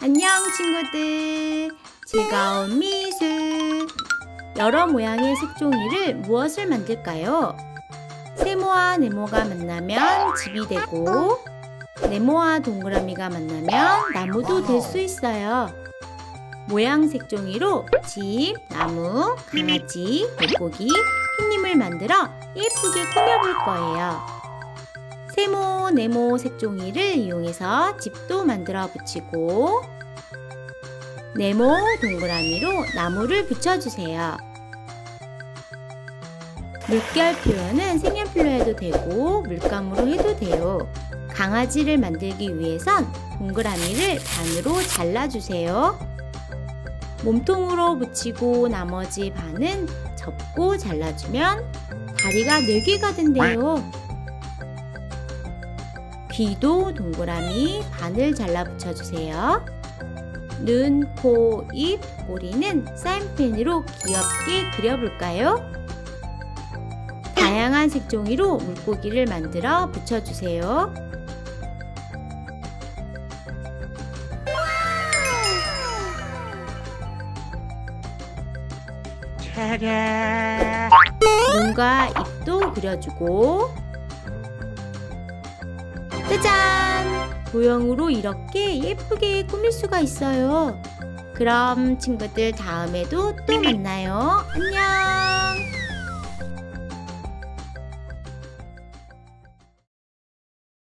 안녕 친구들. 즐거운 미술. 여러 모양의 색종이를 무엇을 만들까요? 세모와 네모가 만나면 집이 되고 네모와 동그라미가 만나면 나무도 될 수 있어요. 모양 색종이로 집, 나무, 강아지, 물고기, 흰님을 만들어 예쁘게 꾸며볼 거예요. 세모, 네모 색종이를 이용해서 집도 만들어 붙이고 네모, 동그라미로 나무를 붙여주세요. 물결 표현은 색연필로 해도 되고 물감으로 해도 돼요. 강아지를 만들기 위해선 동그라미를 반으로 잘라주세요. 몸통으로 붙이고 나머지 반은 접고 잘라주면 다리가 4개가 된대요. 귀도 동그라미 반을 잘라 붙여주세요. 눈, 코, 입, 머리는 사인펜으로 귀엽게 그려볼까요? 다양한 색종이로 물고기를 만들어 붙여주세요. 눈과 입도 그려주고 짜잔! 도형으로 이렇게 예쁘게 꾸밀 수가 있어요. 그럼 친구들 다음에도 또 만나요. 안녕!